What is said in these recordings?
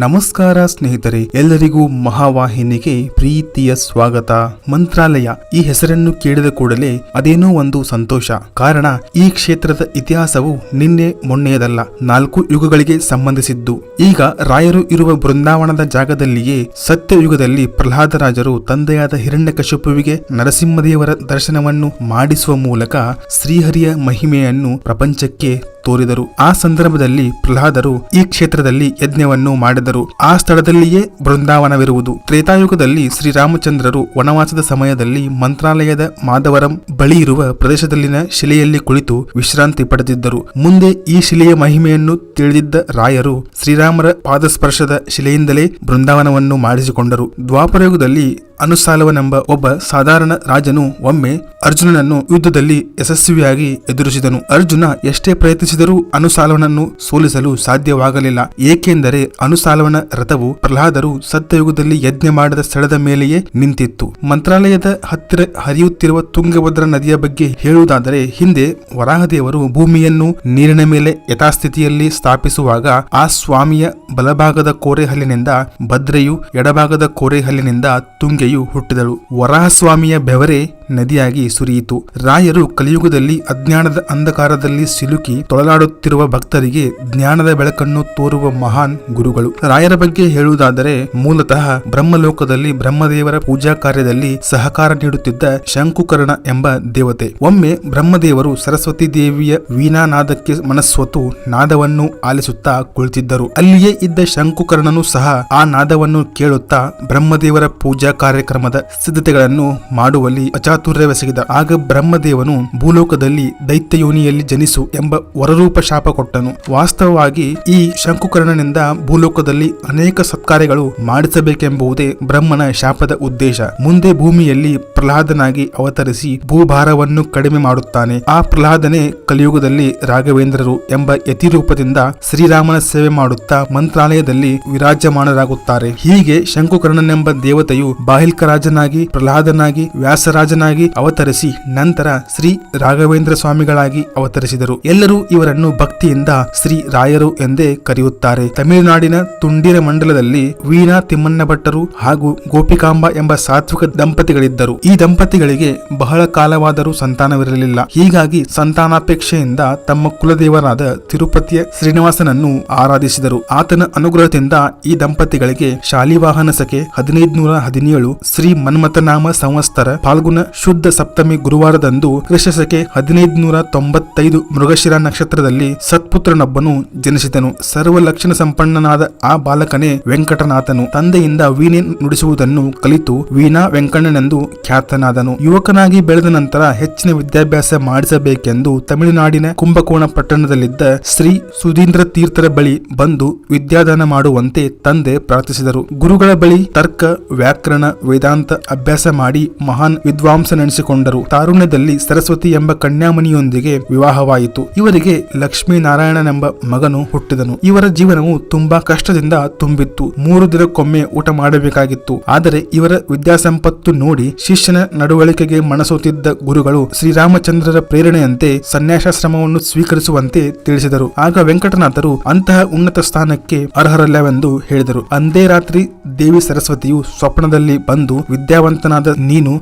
ನಮಸ್ಕಾರ ಸ್ನೇಹಿತರೆ, ಎಲ್ಲರಿಗೂ ಮಹಾವಾಹಿನಿಗೆ ಪ್ರೀತಿಯ ಸ್ವಾಗತ. ಮಂತ್ರಾಲಯ ಈ ಹೆಸರನ್ನು ಕೇಳಿದ ಕೂಡಲೇ ಅದೇನೋ ಒಂದು ಸಂತೋಷ. ಕಾರಣ, ಈ ಕ್ಷೇತ್ರದ ಇತಿಹಾಸವು ನಿನ್ನೆ ಮೊನ್ನೆಯದಲ್ಲ, ನಾಲ್ಕು ಯುಗಗಳಿಗೆ ಸಂಬಂಧಿಸಿದ್ದು. ಈಗ ರಾಯರು ಇರುವ ಬೃಂದಾವನದ ಜಾಗದಲ್ಲಿಯೇ ಸತ್ಯಯುಗದಲ್ಲಿ ಪ್ರಹ್ಲಾದರಾಜರು ತಂದೆಯಾದ ಹಿರಣ್ಯಕಶಿಪುವಿಗೆ ನರಸಿಂಹದೇವರ ದರ್ಶನವನ್ನು ಮಾಡಿಸುವ ಮೂಲಕ ಶ್ರೀಹರಿಯ ಮಹಿಮೆಯನ್ನು ಪ್ರಪಂಚಕ್ಕೆ ತೋರಿದರು. ಆ ಸಂದರ್ಭದಲ್ಲಿ ಪ್ರಹ್ಲಾದರು ಈ ಕ್ಷೇತ್ರದಲ್ಲಿ ಯಜ್ಞವನ್ನು ಮಾಡಿದರು. ಆ ಸ್ಥಳದಲ್ಲಿಯೇ ಬೃಂದಾವನವಿರುವುದು. ತ್ರೇತಾಯುಗದಲ್ಲಿ ಶ್ರೀರಾಮಚಂದ್ರರು ವನವಾಸದ ಸಮಯದಲ್ಲಿ ಮಂತ್ರಾಲಯದ ಮಾಧವರಂ ಬಳಿ ಇರುವ ಪ್ರದೇಶದಲ್ಲಿನ ಶಿಲೆಯಲ್ಲಿ ಕುಳಿತು ವಿಶ್ರಾಂತಿ ಪಡೆದಿದ್ದರು. ಮುಂದೆ ಈ ಶಿಲೆಯ ಮಹಿಮೆಯನ್ನು ತಿಳಿದಿದ್ದ ರಾಯರು ಶ್ರೀರಾಮರ ಪಾದಸ್ಪರ್ಶದ ಶಿಲೆಯಿಂದಲೇ ಬೃಂದಾವನವನ್ನು ಮಾಡಿಸಿಕೊಂಡರು. ದ್ವಾಪರಯುಗದಲ್ಲಿ ಅನುಸಾಲವನೆಂಬ ಒಬ್ಬ ಸಾಧಾರಣ ರಾಜನು ಒಮ್ಮೆ ಅರ್ಜುನನನ್ನು ಯುದ್ಧದಲ್ಲಿ ಯಶಸ್ವಿಯಾಗಿ ಎದುರಿಸಿದನು. ಅರ್ಜುನ ಎಷ್ಟೇ ಪ್ರಯತ್ನಿಸಿದರೂ ಅನುಸಾಲವನನ್ನು ಸೋಲಿಸಲು ಸಾಧ್ಯವಾಗಲಿಲ್ಲ. ಏಕೆಂದರೆ ಅನುಸಾಲವನ ರಥವು ಪ್ರಹ್ಲಾದರು ಸತ್ಯಯುಗದಲ್ಲಿ ಯಜ್ಞ ಮಾಡಿದ ಸ್ಥಳದ ಮೇಲೆಯೇ ನಿಂತಿತ್ತು. ಮಂತ್ರಾಲಯದ ಹತ್ತಿರ ಹರಿಯುತ್ತಿರುವ ತುಂಗಭದ್ರಾ ನದಿಯ ಬಗ್ಗೆ ಹೇಳುವುದಾದರೆ, ಹಿಂದೆ ವರಾಹದೇವರು ಭೂಮಿಯನ್ನು ನೀರಿನ ಮೇಲೆ ಯಥಾಸ್ಥಿತಿಯಲ್ಲಿ ಸ್ಥಾಪಿಸುವಾಗ ಆ ಸ್ವಾಮಿಯ ಬಲಭಾಗದ ಕೋರೆಹಲ್ಲಿನಿಂದ ಭದ್ರೆಯು ಎಡಭಾಗದ ಕೋರೆಹಲ್ಲಿನಿಂದ ತುಂಗೆಯು ಹುಟ್ಟಿದಳು. ವರಾಹಸ್ವಾಮಿಯ ಬೆವರೇ ನದಿಯಾಗಿ ಸುರಿಯಿತು. ರಾಯರು ಕಲಿಯುಗದಲ್ಲಿ ಅಜ್ಞಾನದ ಅಂಧಕಾರದಲ್ಲಿ ಸಿಲುಕಿ ತೊಳಲಾಡುತ್ತಿರುವ ಭಕ್ತರಿಗೆ ಜ್ಞಾನದ ಬೆಳಕನ್ನು ತೋರುವ ಮಹಾನ್ ಗುರುಗಳು. ರಾಯರ ಬಗ್ಗೆ ಹೇಳುವುದಾದರೆ, ಮೂಲತಃ ಬ್ರಹ್ಮಲೋಕದಲ್ಲಿ ಬ್ರಹ್ಮದೇವರ ಪೂಜಾ ಕಾರ್ಯದಲ್ಲಿ ಸಹಕಾರ ನೀಡುತ್ತಿದ್ದ ಶಂಕುಕರ್ಣ ಎಂಬ ದೇವತೆ. ಒಮ್ಮೆ ಬ್ರಹ್ಮದೇವರು ಸರಸ್ವತಿ ದೇವಿಯ ವೀಣಾನಾದಕ್ಕೆ ಮನಸ್ವತು ನಾದವನ್ನು ಆಲಿಸುತ್ತಾ ಕುಳಿತಿದ್ದರು. ಅಲ್ಲಿಯೇ ಇದ್ದ ಶಂಕುಕರ್ಣನು ಸಹ ಆ ನಾದವನ್ನು ಕೇಳುತ್ತಾ ಬ್ರಹ್ಮದೇವರ ಪೂಜಾ ಕಾರ್ಯಕ್ರಮದ ಸಿದ್ಧತೆಗಳನ್ನು ಮಾಡುವಲ್ಲಿ ಅಚಾತುರ್ಯವೆಸಗಿದ ಆಗ ಬ್ರಹ್ಮದೇವನು ಭೂಲೋಕದಲ್ಲಿ ದೈತ್ಯ ಯೋನಿಯಲ್ಲಿ ಜನಿಸು ಎಂಬ ವರರೂಪ ಶಾಪ ಕೊಟ್ಟನು. ವಾಸ್ತವವಾಗಿ ಈ ಶಂಕುಕರ್ಣನಿಂದ ಭೂಲೋಕದಲ್ಲಿ ಅನೇಕ ಸತ್ಕಾರ್ಯಗಳು ಮಾಡಿಸಬೇಕೆಂಬುದೇ ಬ್ರಹ್ಮನ ಶಾಪದ ಉದ್ದೇಶ. ಮುಂದೆ ಭೂಮಿಯಲ್ಲಿ ಪ್ರಹ್ಲಾದನಾಗಿ ಅವತರಿಸಿ ಭೂಭಾರವನ್ನು ಕಡಿಮೆ ಮಾಡುತ್ತಾನೆ. ಆ ಪ್ರಹ್ಲಾದನೇ ಕಲಿಯುಗದಲ್ಲಿ ರಾಘವೇಂದ್ರರು ಎಂಬ ಯತಿರೂಪದಿಂದ ಶ್ರೀರಾಮನ ಸೇವೆ ಮಾಡುತ್ತಾ ಮಂತ್ರಾಲಯದಲ್ಲಿ ವಿರಾಜಮಾನರಾಗುತ್ತಾರೆ. ಹೀಗೆ ಶಂಕುಕರ್ಣನೆಂಬ ದೇವತೆಯು ಬಾಹಿಲ್ಕರಾಜನಾಗಿ ಪ್ರಹ್ಲಾದನಾಗಿ ಅವತರಿಸಿ ನಂತರ ಶ್ರೀ ರಾಘವೇಂದ್ರ ಸ್ವಾಮಿಗಳಾಗಿ ಅವತರಿಸಿದರು. ಎಲ್ಲರೂ ಇವರನ್ನು ಭಕ್ತಿಯಿಂದ ಶ್ರೀ ರಾಯರು ಎಂದೇ ಕರೆಯುತ್ತಾರೆ. ತಮಿಳುನಾಡಿನ ತುಂಡಿರ ಮಂಡಲದಲ್ಲಿ ವೀಣಾ ತಿಮ್ಮಣ್ಣ ಭಟ್ಟರು ಹಾಗೂ ಗೋಪಿಕಾಂಬ ಎಂಬ ಸಾತ್ವಿಕ ದಂಪತಿಗಳಿದ್ದರು. ಈ ದಂಪತಿಗಳಿಗೆ ಬಹಳ ಕಾಲವಾದರೂ ಸಂತಾನವಿರಲಿಲ್ಲ. ಹೀಗಾಗಿ ಸಂತಾನಾಪೇಕ್ಷೆಯಿಂದ ತಮ್ಮ ಕುಲದೇವರಾದ ತಿರುಪತಿಯ ಶ್ರೀನಿವಾಸನನ್ನು ಆರಾಧಿಸಿದರು. ಆತನ ಅನುಗ್ರಹದಿಂದ ಈ ದಂಪತಿಗಳಿಗೆ ಶಾಲಿವಾಹನ ಸಖೆ ಹದಿನೈದು ನೂರ ಹದಿನೇಳು ಶ್ರೀ ಮನ್ಮಥನಾಮ ಸಂವತ್ಸರ ಫಾಲ್ಗುಣ ಶುದ್ಧ ಸಪ್ತಮಿ ಗುರುವಾರದಂದು ಕ್ರಿಸ್ತಶಕೆ ಹದಿನೈದು ನೂರ ತೊಂಬತ್ತೈದು ಮೃಗಶಿರ ನಕ್ಷತ್ರದಲ್ಲಿ ಸತ್ಪುತ್ರನೊಬ್ಬನು ಜನಿಸಿದನು. ಸರ್ವ ಲಕ್ಷಣ ಸಂಪನ್ನನಾದ ಆ ಬಾಲಕನೇ ವೆಂಕಟನಾಥನು. ತಂದೆಯಿಂದ ವೀಣೆ ನುಡಿಸುವುದನ್ನು ಕಲಿತು ವೀಣಾ ವೆಂಕಣ್ಣನೆಂದು ಖ್ಯಾತನಾದನು. ಯುವಕನಾಗಿ ಬೆಳೆದ ನಂತರ ಹೆಚ್ಚಿನ ವಿದ್ಯಾಭ್ಯಾಸ ಮಾಡಿಸಬೇಕೆಂದು ತಮಿಳುನಾಡಿನ ಕುಂಭಕೋಣ ಪಟ್ಟಣದಲ್ಲಿದ್ದ ಶ್ರೀ ಸುಧೀಂದ್ರ ತೀರ್ಥರ ಬಳಿ ಬಂದು ವಿದ್ಯಾದಾನ ಮಾಡುವಂತೆ ತಂದೆ ಪ್ರಾರ್ಥಿಸಿದರು. ಗುರುಗಳ ಬಳಿ ತರ್ಕ, ವ್ಯಾಕರಣ, ವೇದಾಂತ ಅಭ್ಯಾಸ ಮಾಡಿ ಮಹಾನ್ ವಿದ್ವಾಂಸನೆನಿಸಿಕೊಂಡರು ತಾರುಣ್ಯದಲ್ಲಿ ಸರಸ್ವತಿ ಎಂಬ ಕನ್ಯಾಮಣಿಯೊಂದಿಗೆ ವಿವಾಹವಾಯಿತು. ಇವರಿಗೆ ಲಕ್ಷ್ಮೀನಾರಾಯಣನೆಂಬ ಮಗನು ಹುಟ್ಟಿದನು. ಇವರ ಜೀವನವು ತುಂಬಾ ಕಷ್ಟದಿಂದ ತುಂಬಿತ್ತು. ಮೂರು ದಿನಕ್ಕೊಮ್ಮೆ ಊಟ ಮಾಡಬೇಕಾಗಿತ್ತು. ಆದರೆ ಇವರ ವಿದ್ಯಾಸಂಪತ್ತು ನೋಡಿ ಶಿಷ್ಯನ ನಡವಳಿಕೆಗೆ ಮನಸೋತಿದ್ದ ಗುರುಗಳು ಶ್ರೀರಾಮಚಂದ್ರರ ಪ್ರೇರಣೆಯಂತೆ ಸನ್ಯಾಸಾಶ್ರಮವನ್ನು ಸ್ವೀಕರಿಸುವಂತೆ ತಿಳಿಸಿದರು. ಆಗ ವೆಂಕಟನಾಥರು ಅಂತಹ ಉನ್ನತ ಸ್ಥಾನಕ್ಕೆ ಅರ್ಹರಲ್ಲವೆಂದು ಹೇಳಿದರು. ಅಂದೇ ರಾತ್ರಿ ದೇವಿ ಸರಸ್ವತಿಯು ಸ್ವಪ್ನದಲ್ಲಿ ಬಂದು ವಿದ್ಯಾವಂತನಾದ ನೀನು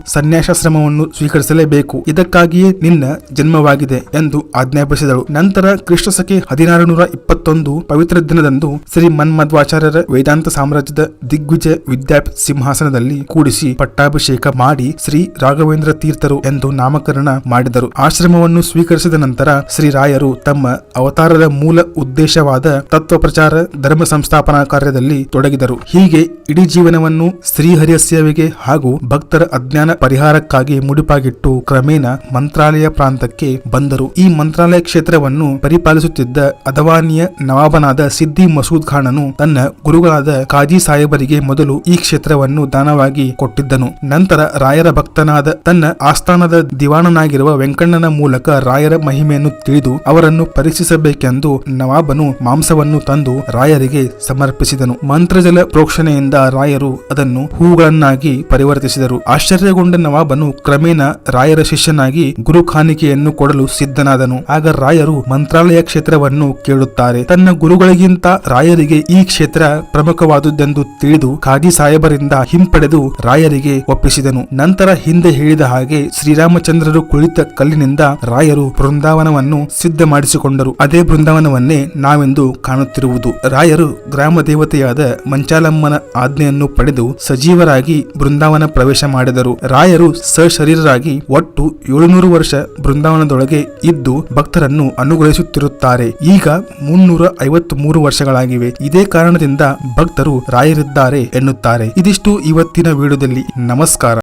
ಸನ್ಯಾಸಾಶ್ರಮವನ್ನು ಸ್ವೀಕರಿಸಲೇಬೇಕು. ಇದಕ್ಕಾಗಿಯೇ ನಿನ್ನ ಜನ್ಮವಾಗಿದೆ ಎಂದು ಆಜ್ಞಾಪಿಸಿದಳು. ನಂತರ ಕ್ರಿಸ್ತಸಕೆ ಹದಿನಾರು ನೂರ ಇಪ್ಪತ್ತೊಂದು ಪವಿತ್ರ ದಿನದಂದು ಶ್ರೀ ಮನ್ಮಧ್ವಾಚಾರ್ಯರ ವೇದಾಂತ ಸಾಮ್ರಾಜ್ಯದ ದಿಗ್ವಿಜಯ ವಿದ್ಯಾ ಸಿಂಹಾಸನದಲ್ಲಿ ಕೂಡಿಸಿ ಪಟ್ಟಾಭಿಷೇಕ ಮಾಡಿ ಶ್ರೀ ರಾಘವೇಂದ್ರ ತೀರ್ಥರು ಎಂದು ನಾಮಕರಣ ಮಾಡಿದರು. ಆಶ್ರಮವನ್ನು ಸ್ವೀಕರಿಸಿದ ನಂತರ ಶ್ರೀ ರಾಯರು ತಮ್ಮ ಅವತಾರದ ಮೂಲ ಉದ್ದೇಶವಾದ ತತ್ವ ಪ್ರಚಾರ ಧರ್ಮ ಸಂಸ್ಥಾಪನಾ ಕಾರ್ಯದಲ್ಲಿ ತೊಡಗಿದರು. ಹೀಗೆ ಇಡೀ ಜೀವನವನ್ನು ಶ್ರೀಹರಿಯ ಸೇವೆಗೆ ಹಾಗೂ ಭಕ್ತರ ಅಜ್ಞಾನ ಪರಿಹಾರಕ್ಕಾಗಿ ಮುಡಿಪಾಗಿಟ್ಟು ಕ್ರಮೇಣ ಮಂತ್ರಾಲಯ ಪ್ರಾಂತಕ್ಕೆ ಬಂದರು. ಈ ಮಂತ್ರಾಲಯ ಕ್ಷೇತ್ರವನ್ನು ಪರಿಪಾಲಿಸುತ್ತಿದ್ದ ಅದವಾನಿಯ ನವಾಬನಾದ ಸಿದ್ದಿ ಮಸೂದ್ ಖಾನನು ತನ್ನ ಗುರುಗಳಾದ ಕಾಜಿ ಸಾಹೇಬರಿಗೆ ಮೊದಲು ಈ ಕ್ಷೇತ್ರವನ್ನು ದಾನವಾಗಿ ಕೊಟ್ಟಿದ್ದನು. ನಂತರ ರಾಯರ ಭಕ್ತನಾದ ತನ್ನ ಆಸ್ಥಾನದ ದಿವಾಣನಾಗಿರುವ ವೆಂಕಣ್ಣನ ಮೂಲಕ ರಾಯರ ಮಹಿಮೆಯನ್ನು ತಿಳಿದು ಅವರನ್ನು ಪರೀಕ್ಷಿಸಬೇಕೆಂದು ನವಾಬನು ಮಾಂಸವನ್ನು ತಂದು ರಾಯರಿಗೆ ಸಮರ್ಪಿಸಿದನು. ಮಂತ್ರಜಲ ಪ್ರೋಕ್ಷಣೆಯಿಂದ ರಾಯರು ಅದನ್ನು ಹೂಗಳನ್ನಾಗಿ ಪರಿವರ್ತಿಸಿದರು. ಆಶ್ಚರ್ಯಗೊಂಡ ನವಾಬನು ಕ್ರಮೇಣ ರಾಯರ ಶಿಷ್ಯನಾಗಿ ಗುರು ಕಾಣಿಕೆಯನ್ನು ಕೊಡಲು ಸಿದ್ಧನಾದನು. ಆಗ ರಾಯರು ಮಂತ್ರಾಲಯ ಕ್ಷೇತ್ರವನ್ನು ಕೇಳುತ್ತಾರೆ. ತನ್ನ ಗುರುಗಳಿಗಿಂತ ರಾಯರಿಗೆ ಈ ಕ್ಷೇತ್ರ ಪ್ರಮುಖವಾದುದೆಂದು ತಿಳಿದು ಖಾದಿ ಸಾಹೇಬರಿಂದ ಹಿಂಪಡೆದು ರಾಯರಿಗೆ ಒಪ್ಪಿಸಿದನು. ನಂತರ ಹಿಂದೆ ಹೇಳಿದ ಹಾಗೆ ಶ್ರೀರಾಮಚಂದ್ರರು ಕುಳಿತ ಕಲ್ಲಿನಿಂದ ರಾಯರು ಬೃಂದಾವನವನ್ನು ಸಿದ್ಧ ಮಾಡಿಸಿಕೊಂಡರು ಅದೇ ಬೃಂದಾವನವನ್ನೇ ನಾವೆಂದು ಕಾಣುತ್ತಿರುವುದು. ರಾಯರು ಗ್ರಾಮ ದೇವತೆಯಾದ ಮಂಚಾಲಮ್ಮನ ಆಜ್ಞೆಯನ್ನು ಪಡೆದು ಸಜೀವರಾಗಿ ಬೃಂದಾವನ ಪ್ರವೇಶ ಮಾಡಿದರು. ರಾಯರು ಸಶರೀರರಾಗಿ ಒಟ್ಟು ಏಳುನೂರು ವರ್ಷ ಬೃಂದಾವನದೊಳಗೆ ಇದ್ದು ಭಕ್ತರನ್ನು ಅನುಗ್ರಹಿಸುತ್ತಿರುತ್ತಾರೆ. ಈಗ ಮುನ್ನೂರ ಐವತ್ತ್ ಮೂರು ವರ್ಷಗಳಾಗಿವೆ. ಇದೇ ಕಾರಣದಿಂದ ಭಕ್ತರು ರಾಯರಿದ್ದಾರೆ ಎನ್ನುತ್ತಾರೆ. ಇದಿಷ್ಟು ಇವತ್ತಿನ ವಿಡಿಯೋದಲ್ಲಿ. ನಮಸ್ಕಾರ.